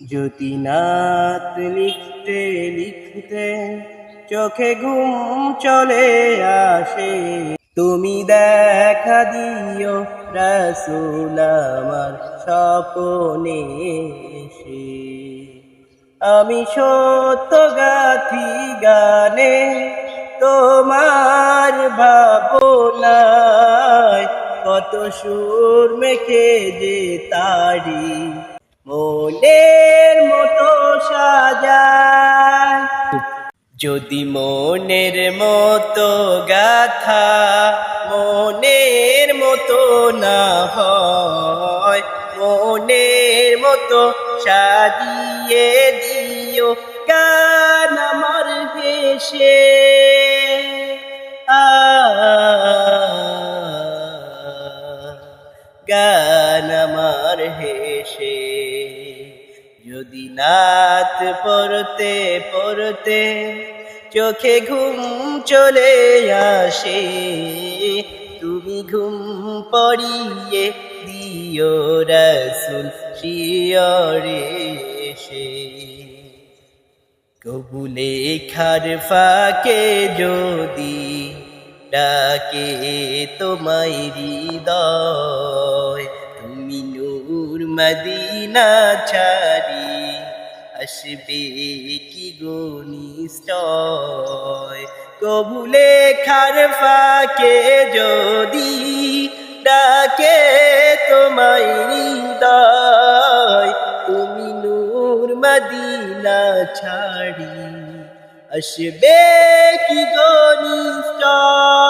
জ্যোতিনাথ লিখতে লিখতে চোখে ঘুম চলে আসে। তুমি দেখা দিও রসুল আমার স্বপনে এসে। আমি সত্য গাথি গানে তোমার ভাবনায় কত সুর মেখে যে তারি মনের মতো সাজায়। যদি মনের মতো গাথা মনের মতো না হয়, মনের মতো সাজিয়ে দিও গান আমার আ, গান আমার হেসে যদি নাত পড়তে পড়তে চোখে ঘুম চলে আসে, তুমি ঘুম পড়িয়ে দিও রসুল শিয়রে এসে। কবুলে খার ফাঁকে যদি ডাকে তোমায় হৃদয়, তুমি নূর মদিনা ছাড়ি আসবে কি গনিষ্ঠয় কবুলে খার ফাঁকে যদি ডাকে তোমায় হৃদয়, তুমি নূর মদিনা ছাড়ি, আসবে কি গনিষ্ঠয়